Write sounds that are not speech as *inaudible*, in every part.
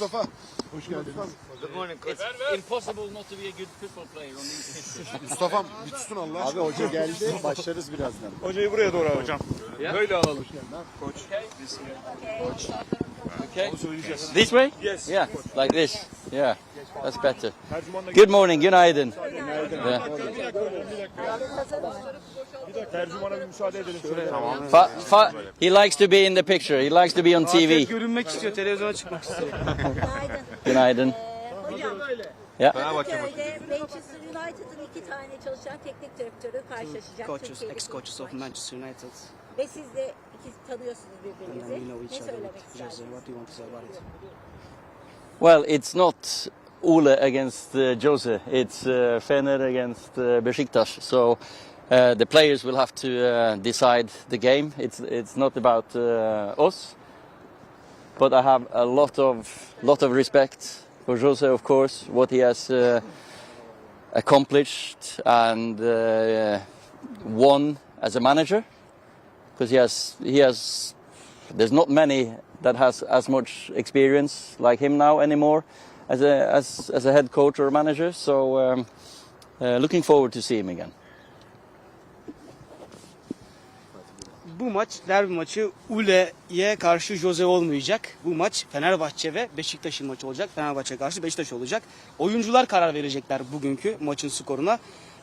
Mustafa. Hoş geldiniz. Good morning, coach. It's impossible not to be a good football player on these *laughs* pitches. Mustafa'm bir Allah Abi hoca geldi. Başlarız birazdan. Hocayı buraya doğru al hocam. Böyle alalım. Okay. Onu söyleyeceğiz. This way? Yes. Yeah, like this. Yeah, that's better. Good morning, günaydın. Yeah. tercümana bir müsaade edelim. Şöyle. Tamam. Fa, fa, he likes to be in the picture. He likes to be on TV. görünmek istiyor, televizyona çıkmak istiyor. *laughs* Günaydın. Hocam. Kadıköy'de Manchester United'ın iki tane çalışan teknik direktörü karşılaşacak. coaches, ex-coaches of. Manchester United, Ve siz de ikisi tanıyorsunuz birbirinizi. Ne söylemek istersiniz? what do you want to say about it? Well, it's not Ole against uh, Jose. It's uh, Fener against uh, Besiktas. So uh, the players will have to uh, decide the game. It's it's not about uh, us. But I have a lot of lot of respect for Jose, of course, what he has uh, accomplished and uh, won as a manager. Because he has he has there's not many that has as much experience like him now anymore as a as, as a head coach or manager. So um, uh, looking forward to see him again. Bu maç derbi maçı Ule'ye karşı Jose olmayacak. Bu maç Fenerbahçe ve Beşiktaş'ın maçı olacak. Fenerbahçe karşı Beşiktaş olacak. Oyuncular karar verecekler bugünkü maçın skoruna.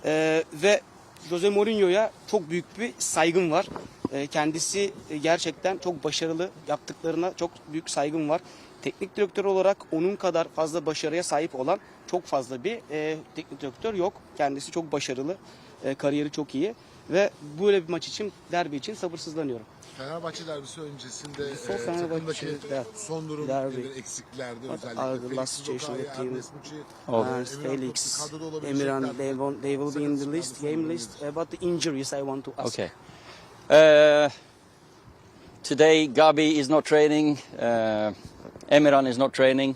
Ee, ve Jose Mourinho'ya çok büyük bir saygım var. Ee, kendisi gerçekten çok başarılı. Yaptıklarına çok büyük saygım var. Teknik direktör olarak onun kadar fazla başarıya sahip olan çok fazla bir e, teknik direktör yok. Kendisi çok başarılı. E, kariyeri çok iyi. Ve böyle bir maç için, derbi için sabırsızlanıyorum. Fenerbahçe derbisi öncesinde e, Before Fenerbahçe, takımdaki that son durum are the özellikle. last Felix team? Ernest Muçi, Felix, Emirhan, mi? they, won't, they will be in the list, game list. About the injuries I want to ask. Okay. Uh, today Gabi is not training. Uh, Emirhan is not training.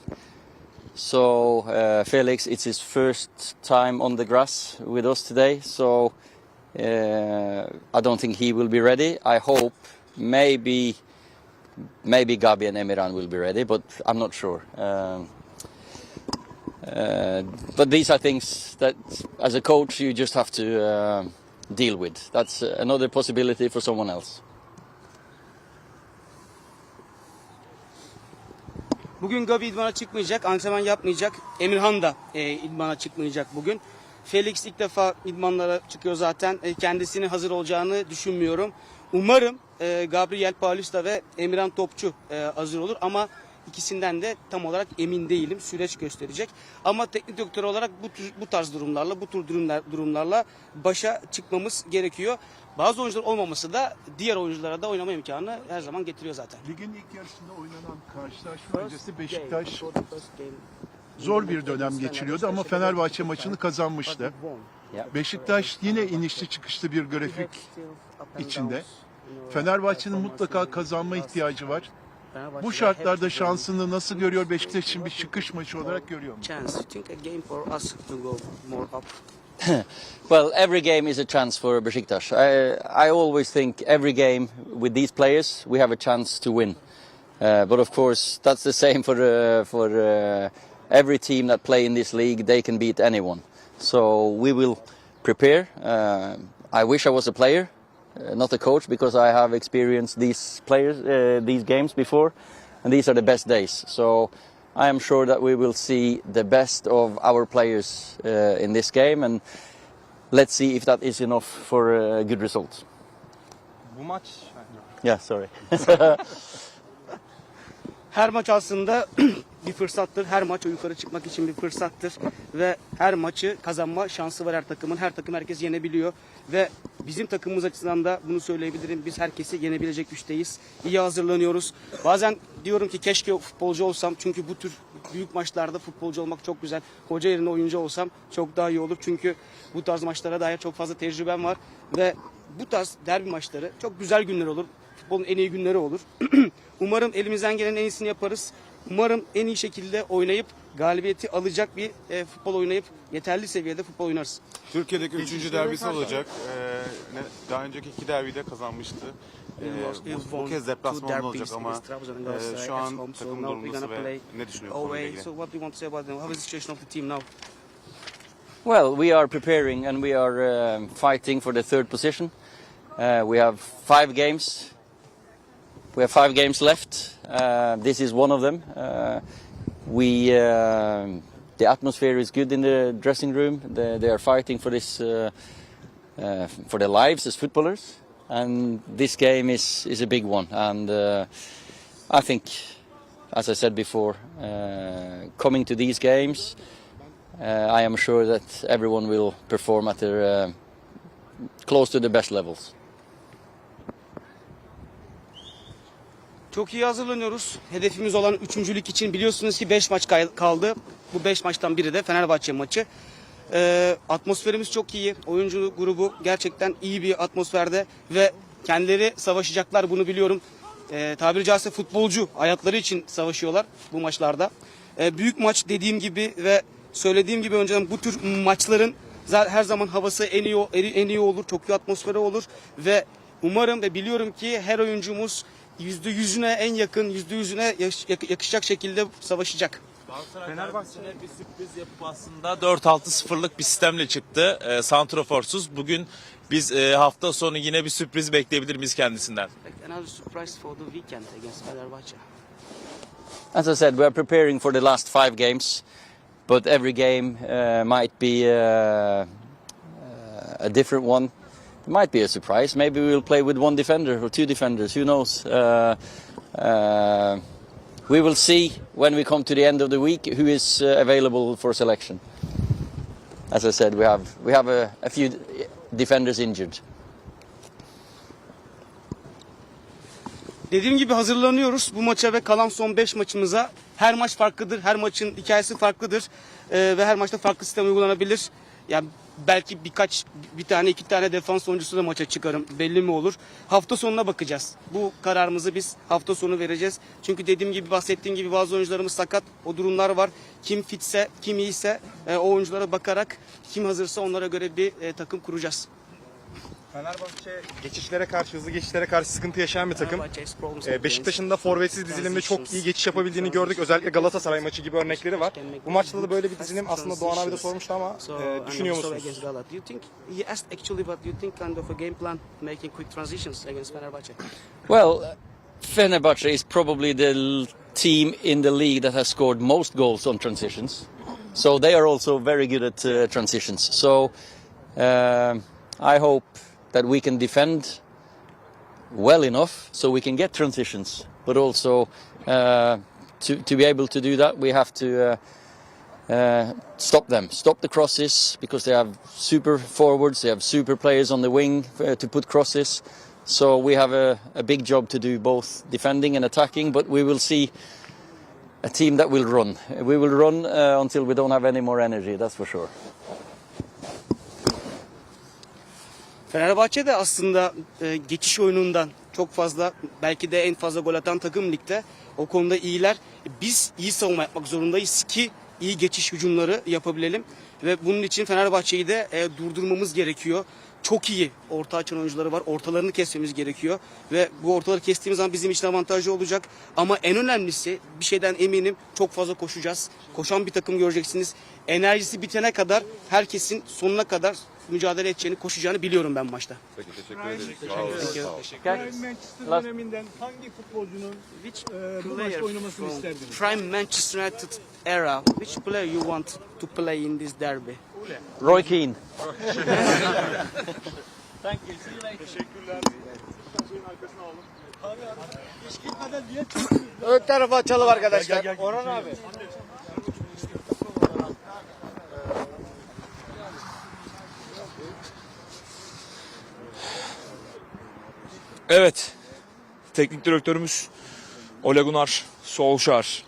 So uh, Felix, it's his first time on the grass with us today. So uh, I don't think he will be ready. I hope maybe maybe Gabi and Emirhan will be ready, but I'm not sure. Um, uh, but these are things that, as a coach, you just have to uh, deal with. That's another possibility for someone else. Bugün Gabi idmana çıkmayacak, antrenman yapmayacak. Emirhan da e, idmana çıkmayacak bugün. Felix ilk defa idmanlara çıkıyor zaten. E, kendisinin hazır olacağını düşünmüyorum. Umarım e, Gabriel Paulista ve Emirhan Topçu e, hazır olur ama ikisinden de tam olarak emin değilim. Süreç gösterecek. Ama teknik direktör olarak bu tür, bu tarz durumlarla, bu tür durumlar, durumlarla başa çıkmamız gerekiyor. Bazı oyuncular olmaması da diğer oyunculara da oynama imkanı her zaman getiriyor zaten. Ligin ilk yarısında oynanan karşılaşma öncesi Beşiktaş zor bir dönem geçiriyordu ama Fenerbahçe maçını kazanmıştı. Beşiktaş yine inişli çıkışlı bir grafik içinde. Fenerbahçe'nin mutlaka kazanma ihtiyacı var. Bu şartlarda şansını nasıl görüyor Beşiktaş için bir çıkış maçı olarak görüyor mu? chance. You think a game for us to go more up? *laughs* Well, every game is a chance for Besiktas. I, I always think every game with these players we have a chance to win. Uh, but of course, that's the same for uh, for uh, every team that play in this league. They can beat anyone. So we will prepare. Uh, I wish I was a player, not a coach, because I have experienced these players, uh, these games before, and these are the best days. So I am sure that we will see the best of our players uh, in this game, and let's see if that is enough for a good result. Bu maç Yeah, sorry. *laughs* Her maç aslında *clears throat* bir fırsattır. Her maç o yukarı çıkmak için bir fırsattır. Ve her maçı kazanma şansı var her takımın. Her takım herkes yenebiliyor. Ve bizim takımımız açısından da bunu söyleyebilirim. Biz herkesi yenebilecek güçteyiz. İyi hazırlanıyoruz. Bazen diyorum ki keşke futbolcu olsam. Çünkü bu tür büyük maçlarda futbolcu olmak çok güzel. Hoca yerine oyuncu olsam çok daha iyi olur. Çünkü bu tarz maçlara dair çok fazla tecrübem var. Ve bu tarz derbi maçları çok güzel günler olur. Futbolun en iyi günleri olur. *clears throat* Umarım elimizden gelen en iyisini yaparız. Umarım en iyi şekilde oynayıp galibiyeti alacak bir e, futbol oynayıp yeterli seviyede futbol oynarız. Türkiye'deki üçüncü derbisi olacak. Ee, ne- daha önceki iki derbi de kazanmıştı. Ee, bu, bu kez deplasmanda olacak ama e, şu an takım durumu nasıl ve ne düşünüyor bu konuyla ilgili? So what do you want to say about them? How is the situation of the team now? Well, we are preparing and we are um, fighting for the third position. Uh, we have five games. We have five games left. Uh, this is one of them. Uh, we um the atmosphere is good in the dressing room. They, they are fighting for this uh, uh, for their lives as footballers, and this game is is a big one. And uh, I think, as I said before, uh, coming to these games. Uh, I am sure that everyone will perform at their uh, close to the best levels. Çok iyi hazırlanıyoruz. Hedefimiz olan üçüncülük için biliyorsunuz ki 5 maç kaldı. Bu 5 maçtan biri de Fenerbahçe maçı. Ee, atmosferimiz çok iyi. Oyuncu grubu gerçekten iyi bir atmosferde ve kendileri savaşacaklar bunu biliyorum. Ee, tabiri caizse futbolcu hayatları için savaşıyorlar bu maçlarda. Ee, büyük maç dediğim gibi ve söylediğim gibi önceden bu tür maçların her zaman havası en iyi en iyi olur, çok iyi atmosferi olur ve umarım ve biliyorum ki her oyuncumuz yüzde yüzüne en yakın yüzde yüzüne yakışacak şekilde savaşacak. Fenerbahçe'de bir sürpriz yapıp aslında 4-6-0'lık bir sistemle çıktı. E, Santroforsuz. Bugün biz e, hafta sonu yine bir sürpriz bekleyebilir miyiz kendisinden? Another surprise for the weekend against Fenerbahçe. As I said, we are preparing for the last five games, but every game uh, might be uh, uh, a different one. Might be a surprise. Maybe we'll play with one defender or two defenders. Who knows? Uh, uh, we will see when we come to the end of the week who is uh, available for selection. As I said, we have we have a, a few defenders injured. Dediğim gibi hazırlanıyoruz bu maça ve kalan son 5 maçımıza. Her maç farklıdır, her maçın hikayesi farklıdır Ee, ve her maçta farklı sistem uygulanabilir. Yani belki birkaç, bir tane iki tane defans oyuncusu da maça çıkarım belli mi olur. Hafta sonuna bakacağız. Bu kararımızı biz hafta sonu vereceğiz. Çünkü dediğim gibi bahsettiğim gibi bazı oyuncularımız sakat. O durumlar var. Kim fitse, kim iyiyse e, o oyunculara bakarak kim hazırsa onlara göre bir e, takım kuracağız. Fenerbahçe geçişlere karşı, hızlı geçişlere karşı sıkıntı yaşayan bir takım. Fenerbahçe Ee, Beşiktaş'ın da forvetsiz dizilimde çok iyi geçiş yapabildiğini gördük. Özellikle Galatasaray maçı gibi örnekleri var. Bu maçta da böyle bir dizilim aslında Doğan abi de sormuştu ama e, düşünüyor musunuz? Fenerbahçe? Well, Fenerbahce is probably the team in the league that has scored most goals on transitions. So they are also very good at uh, transitions. So um, I hope that we can defend well enough so we can get transitions. But also uh, to, to be able to do that, we have to uh, uh, stop them, stop the crosses because they have super forwards, they have super players on the wing uh, to put crosses. So we have a, a big job to do both defending and attacking, but we will see a team that will run. We will run uh, until we don't have any more energy, that's for sure. Fenerbahçe de aslında e, geçiş oyunundan çok fazla belki de en fazla gol atan takım ligde. O konuda iyiler. Biz iyi savunma yapmak zorundayız ki iyi geçiş hücumları yapabilelim. Ve bunun için Fenerbahçe'yi de e, durdurmamız gerekiyor. Çok iyi orta açan oyuncuları var. Ortalarını kesmemiz gerekiyor. Ve bu ortaları kestiğimiz zaman bizim için avantajlı olacak. Ama en önemlisi bir şeyden eminim çok fazla koşacağız. Koşan bir takım göreceksiniz. Enerjisi bitene kadar herkesin sonuna kadar mücadele edeceğini, koşacağını biliyorum ben maçta. Manchester döneminden hangi futbolcunun Which e, bu maçta oynamasını isterdiniz? prime Manchester United era, which player you want to play in this derby? Roy Keane. Ön tarafa açalım arkadaşlar. Orhan abi. Evet. Teknik direktörümüz Ole Gunnar Solskjaer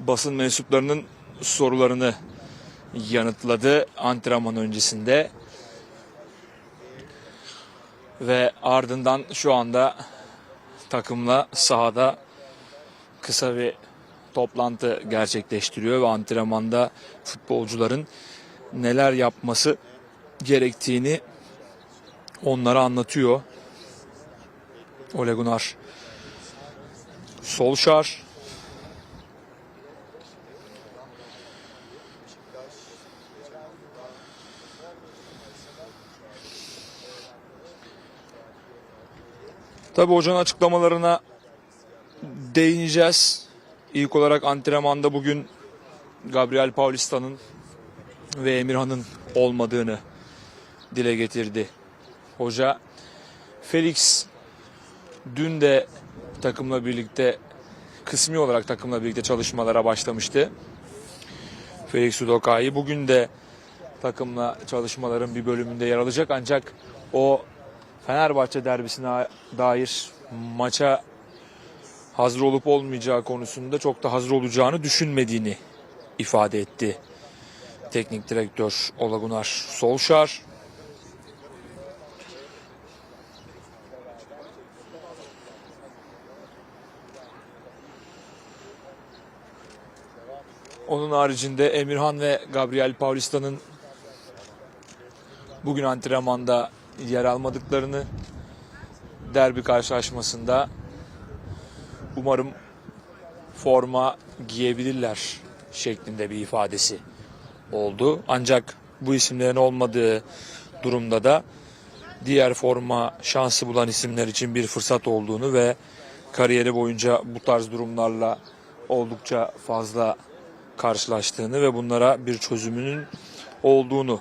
basın mensuplarının sorularını yanıtladı antrenman öncesinde. Ve ardından şu anda takımla sahada kısa bir toplantı gerçekleştiriyor ve antrenmanda futbolcuların neler yapması gerektiğini onlara anlatıyor. Ole Gunnar Solskjaer Tabi hocanın açıklamalarına değineceğiz. İlk olarak antrenmanda bugün Gabriel Paulista'nın ve Emirhan'ın olmadığını dile getirdi. Hoca Felix dün de takımla birlikte kısmi olarak takımla birlikte çalışmalara başlamıştı. Felix Udokai bugün de takımla çalışmaların bir bölümünde yer alacak ancak o Fenerbahçe derbisine dair maça hazır olup olmayacağı konusunda çok da hazır olacağını düşünmediğini ifade etti. Teknik direktör Ola Solskjaer. Onun haricinde Emirhan ve Gabriel Paulista'nın bugün antrenmanda yer almadıklarını derbi karşılaşmasında umarım forma giyebilirler şeklinde bir ifadesi oldu. Ancak bu isimlerin olmadığı durumda da diğer forma şansı bulan isimler için bir fırsat olduğunu ve kariyeri boyunca bu tarz durumlarla oldukça fazla karşılaştığını ve bunlara bir çözümünün olduğunu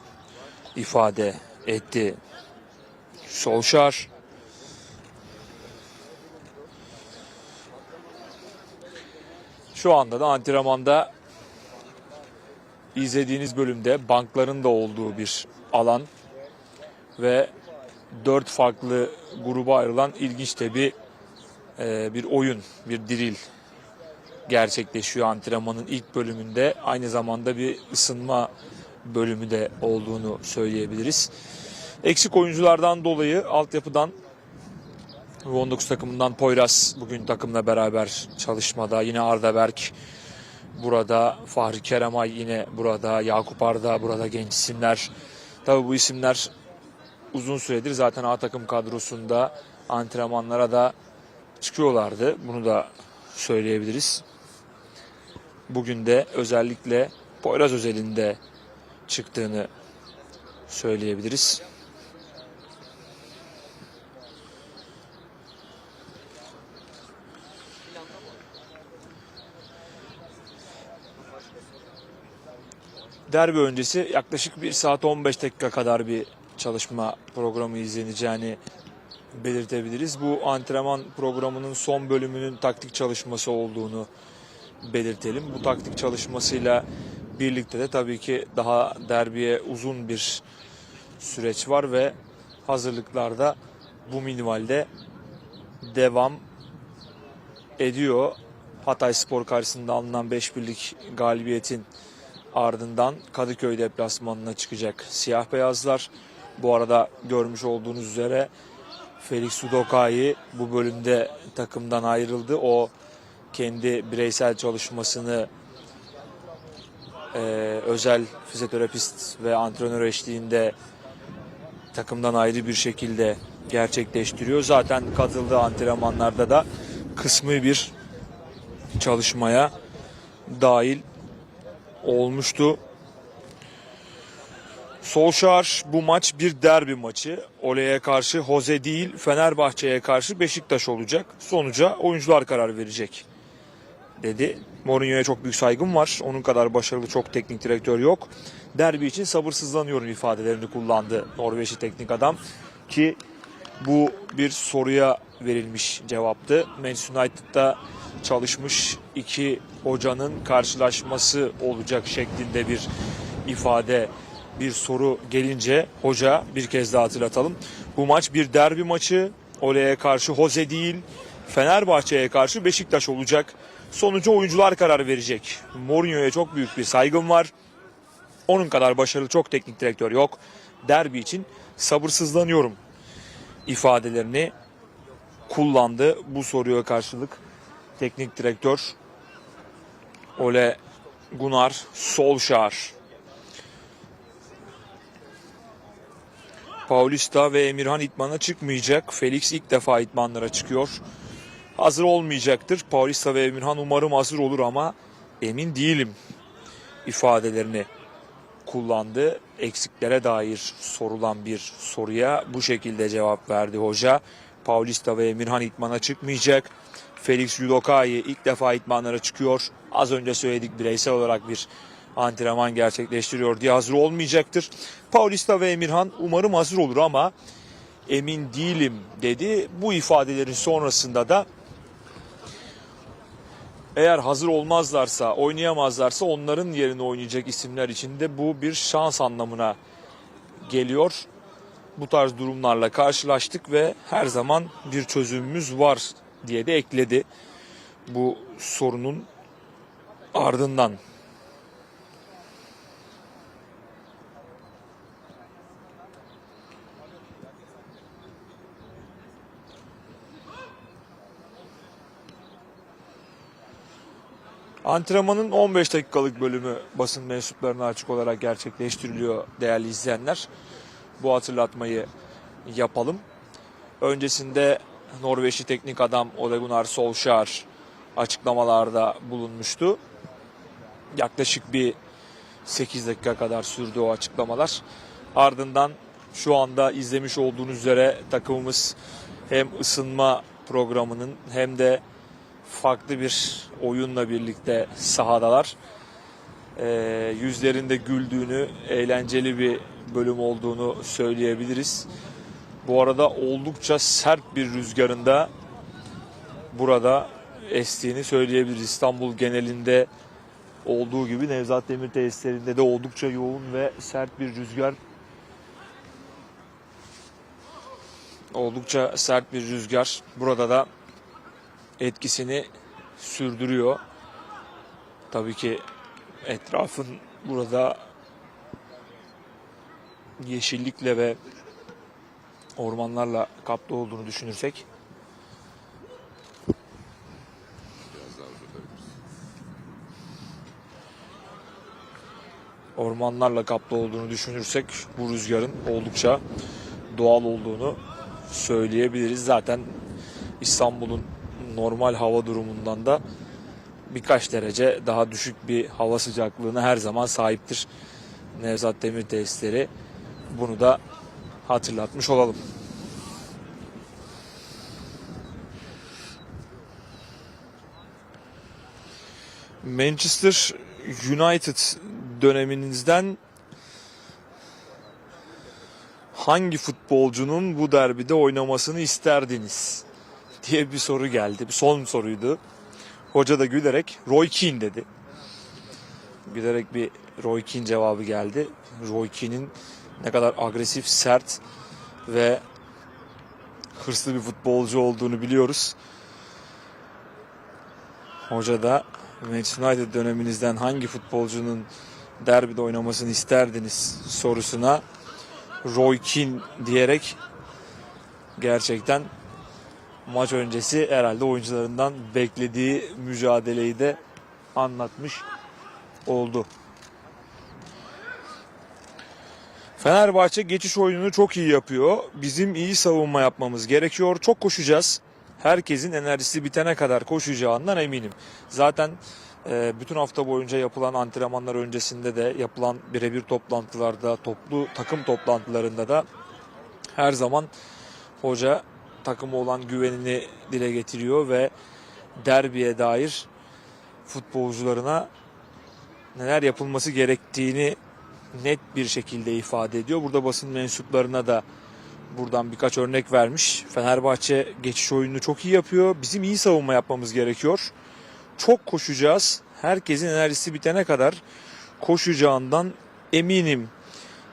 ifade etti. Solskjaer Şu anda da antrenmanda izlediğiniz bölümde bankların da olduğu bir alan ve dört farklı gruba ayrılan ilginç de bir e, bir oyun, bir diril gerçekleşiyor antrenmanın ilk bölümünde. Aynı zamanda bir ısınma bölümü de olduğunu söyleyebiliriz. Eksik oyunculardan dolayı altyapıdan U19 takımından Poyraz bugün takımla beraber çalışmada. Yine Arda Berk burada. Fahri Keremay yine burada. Yakup Arda burada genç isimler. Tabii bu isimler uzun süredir zaten A takım kadrosunda antrenmanlara da çıkıyorlardı. Bunu da söyleyebiliriz. Bugün de özellikle Poyraz özelinde çıktığını söyleyebiliriz. Derbi öncesi yaklaşık 1 saat 15 dakika kadar bir çalışma programı izleneceğini belirtebiliriz. Bu antrenman programının son bölümünün taktik çalışması olduğunu belirtelim. Bu taktik çalışmasıyla birlikte de tabii ki daha derbiye uzun bir süreç var ve hazırlıklarda bu minvalde devam ediyor. Hatay Spor karşısında alınan 5 birlik galibiyetin ardından Kadıköy deplasmanına çıkacak siyah beyazlar. Bu arada görmüş olduğunuz üzere Felix Udokai bu bölümde takımdan ayrıldı. O kendi bireysel çalışmasını e, özel fizyoterapist ve antrenör eşliğinde takımdan ayrı bir şekilde gerçekleştiriyor. Zaten katıldığı antrenmanlarda da kısmi bir çalışmaya dahil olmuştu. Solskjaer bu maç bir derbi maçı. Ole'ye karşı Jose değil Fenerbahçe'ye karşı Beşiktaş olacak. Sonuca oyuncular karar verecek dedi. Mourinho'ya çok büyük saygım var. Onun kadar başarılı çok teknik direktör yok. Derbi için sabırsızlanıyorum ifadelerini kullandı Norveçli teknik adam. Ki bu bir soruya verilmiş cevaptı. Manchester United'da çalışmış iki hocanın karşılaşması olacak şeklinde bir ifade bir soru gelince hoca bir kez daha hatırlatalım. Bu maç bir derbi maçı. Ole'ye karşı Jose değil Fenerbahçe'ye karşı Beşiktaş olacak. Sonucu oyuncular karar verecek. Mourinho'ya çok büyük bir saygım var. Onun kadar başarılı çok teknik direktör yok. Derbi için sabırsızlanıyorum ifadelerini kullandı bu soruya karşılık teknik direktör Ole Gunnar Solskjaer. Paulista ve Emirhan itmana çıkmayacak. Felix ilk defa itmanlara çıkıyor. Hazır olmayacaktır. Paulista ve Emirhan umarım hazır olur ama emin değilim ifadelerini kullandı. Eksiklere dair sorulan bir soruya bu şekilde cevap verdi hoca. Paulista ve Emirhan itmana çıkmayacak. Felix Yudokai ilk defa itmanlara çıkıyor. Az önce söyledik bireysel olarak bir antrenman gerçekleştiriyor diye hazır olmayacaktır. Paulista ve Emirhan umarım hazır olur ama emin değilim dedi. Bu ifadelerin sonrasında da eğer hazır olmazlarsa, oynayamazlarsa onların yerine oynayacak isimler için de bu bir şans anlamına geliyor. Bu tarz durumlarla karşılaştık ve her zaman bir çözümümüz var diye de ekledi bu sorunun ardından. Antrenmanın 15 dakikalık bölümü basın mensuplarına açık olarak gerçekleştiriliyor değerli izleyenler. Bu hatırlatmayı yapalım. Öncesinde Norveçli teknik adam Ole Gunnar Solskjaer açıklamalarda bulunmuştu. Yaklaşık bir 8 dakika kadar sürdü o açıklamalar. Ardından şu anda izlemiş olduğunuz üzere takımımız hem ısınma programının hem de farklı bir oyunla birlikte sahadalar. Ee, yüzlerinde güldüğünü, eğlenceli bir bölüm olduğunu söyleyebiliriz. Bu arada oldukça sert bir rüzgarında burada estiğini söyleyebiliriz. İstanbul genelinde olduğu gibi Nevzat Demir tesislerinde de oldukça yoğun ve sert bir rüzgar oldukça sert bir rüzgar burada da etkisini sürdürüyor. Tabii ki etrafın burada yeşillikle ve ormanlarla kaplı olduğunu düşünürsek ormanlarla kaplı olduğunu düşünürsek bu rüzgarın oldukça doğal olduğunu söyleyebiliriz. Zaten İstanbul'un normal hava durumundan da birkaç derece daha düşük bir hava sıcaklığına her zaman sahiptir. Nevzat Demir tesisleri bunu da hatırlatmış olalım. Manchester United döneminizden hangi futbolcunun bu derbide oynamasını isterdiniz diye bir soru geldi. Bir son soruydu. Hoca da gülerek Roy Keane dedi. Gülerek bir Roy Keane cevabı geldi. Roy Keane'in ne kadar agresif, sert ve hırslı bir futbolcu olduğunu biliyoruz. Hoca da Manchester United döneminizden hangi futbolcunun derbide oynamasını isterdiniz sorusuna Roy Keane diyerek gerçekten maç öncesi herhalde oyuncularından beklediği mücadeleyi de anlatmış oldu. Fenerbahçe geçiş oyununu çok iyi yapıyor. Bizim iyi savunma yapmamız gerekiyor. Çok koşacağız. Herkesin enerjisi bitene kadar koşacağından eminim. Zaten e, bütün hafta boyunca yapılan antrenmanlar öncesinde de yapılan birebir toplantılarda, toplu takım toplantılarında da her zaman hoca takıma olan güvenini dile getiriyor ve derbiye dair futbolcularına neler yapılması gerektiğini net bir şekilde ifade ediyor. Burada basın mensuplarına da buradan birkaç örnek vermiş. Fenerbahçe geçiş oyununu çok iyi yapıyor. Bizim iyi savunma yapmamız gerekiyor. Çok koşacağız. Herkesin enerjisi bitene kadar koşacağından eminim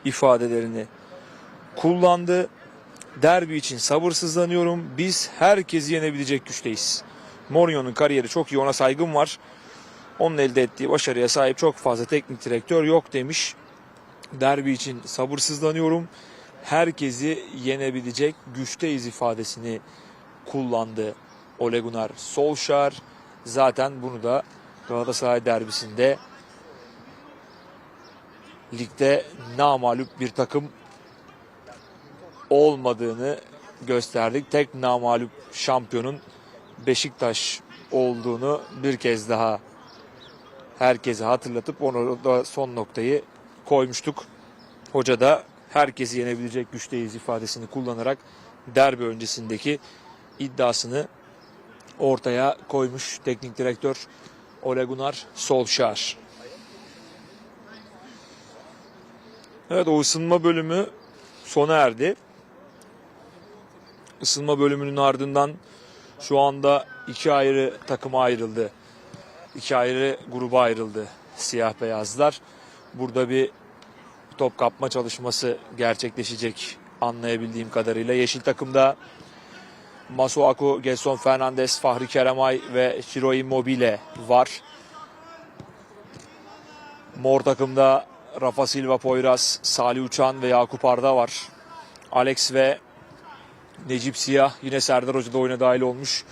ifadelerini kullandı. Derbi için sabırsızlanıyorum. Biz herkesi yenebilecek güçteyiz. Mourinho'nun kariyeri çok iyi ona saygım var. Onun elde ettiği başarıya sahip çok fazla teknik direktör yok demiş. Derbi için sabırsızlanıyorum. Herkesi yenebilecek güçteyiz ifadesini kullandı Ole Gunnar Solskjaer. Zaten bunu da Galatasaray derbisinde ligde namalup bir takım olmadığını gösterdik. Tek namalup şampiyonun Beşiktaş olduğunu bir kez daha herkese hatırlatıp onu da son noktayı koymuştuk. Hoca da herkesi yenebilecek güçteyiz ifadesini kullanarak derbi öncesindeki iddiasını ortaya koymuş teknik direktör Ole Gunnar Solskjaer. Evet o ısınma bölümü sona erdi. Isınma bölümünün ardından şu anda iki ayrı takıma ayrıldı. İki ayrı gruba ayrıldı siyah beyazlar. Burada bir top kapma çalışması gerçekleşecek anlayabildiğim kadarıyla. Yeşil takımda Masuaku, Gelson Fernandes, Fahri Keremay ve Shiro Immobile var. Mor takımda Rafa Silva Poyraz, Salih Uçan ve Yakup Arda var. Alex ve Necip Siyah yine Serdar Hoca da oyuna dahil olmuş.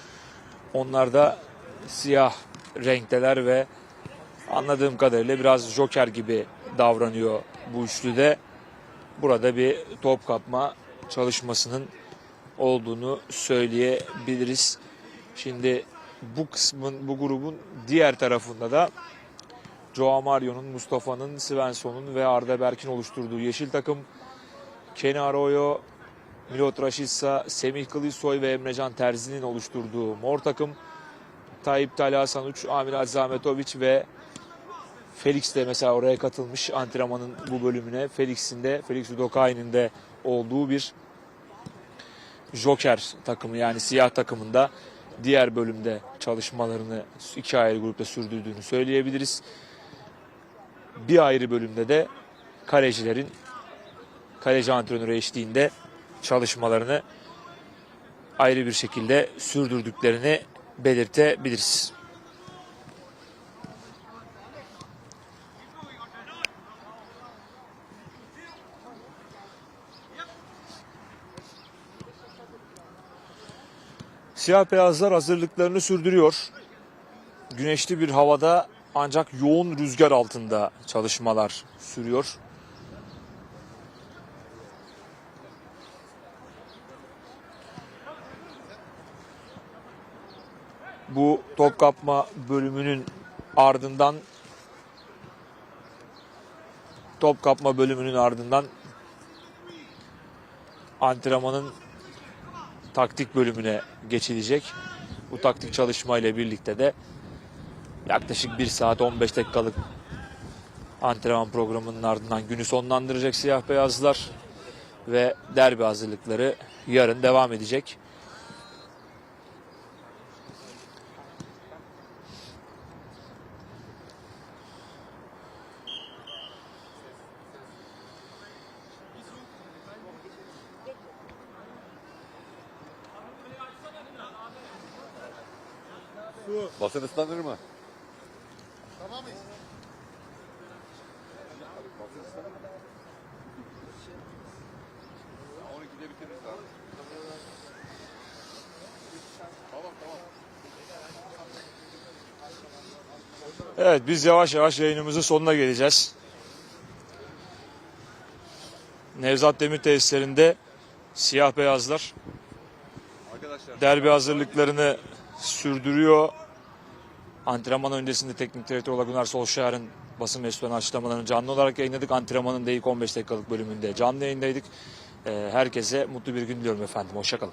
Onlar da siyah renkteler ve anladığım kadarıyla biraz joker gibi davranıyor bu üçlüde. Burada bir top kapma çalışmasının olduğunu söyleyebiliriz. Şimdi bu kısmın, bu grubun diğer tarafında da Joao Mario'nun, Mustafa'nın, Svensson'un ve Arda Berk'in oluşturduğu yeşil takım Kenny Arroyo, Milot Rashica, Semih Kılıçsoy ve Emrecan Terzi'nin oluşturduğu mor takım Tayyip Talha Sanuç, Amir Azametoviç ve Felix de mesela oraya katılmış antrenmanın bu bölümüne. Felix'in de, Felix Udokay'ın de olduğu bir Joker takımı yani siyah takımında diğer bölümde çalışmalarını iki ayrı grupta sürdürdüğünü söyleyebiliriz. Bir ayrı bölümde de kalecilerin kaleci antrenörü eşliğinde çalışmalarını ayrı bir şekilde sürdürdüklerini belirtebiliriz. Siyah beyazlar hazırlıklarını sürdürüyor. Güneşli bir havada ancak yoğun rüzgar altında çalışmalar sürüyor. Bu top kapma bölümünün ardından top kapma bölümünün ardından antrenmanın taktik bölümüne geçilecek. Bu taktik çalışma ile birlikte de yaklaşık 1 saat 15 dakikalık antrenman programının ardından günü sonlandıracak siyah beyazlar ve derbi hazırlıkları yarın devam edecek. Basın ıslanır mı? Evet biz yavaş yavaş yayınımızın sonuna geleceğiz. Nevzat Demir tesislerinde siyah beyazlar derbi hazırlıklarını sürdürüyor. Antrenman öncesinde teknik direktör olan Gunnar Solskjaer'in basın mensuplarının açıklamalarını canlı olarak yayınladık. Antrenmanın da ilk 15 dakikalık bölümünde canlı yayındaydık. Ee, Herkese mutlu bir gün diliyorum efendim. Hoşçakalın.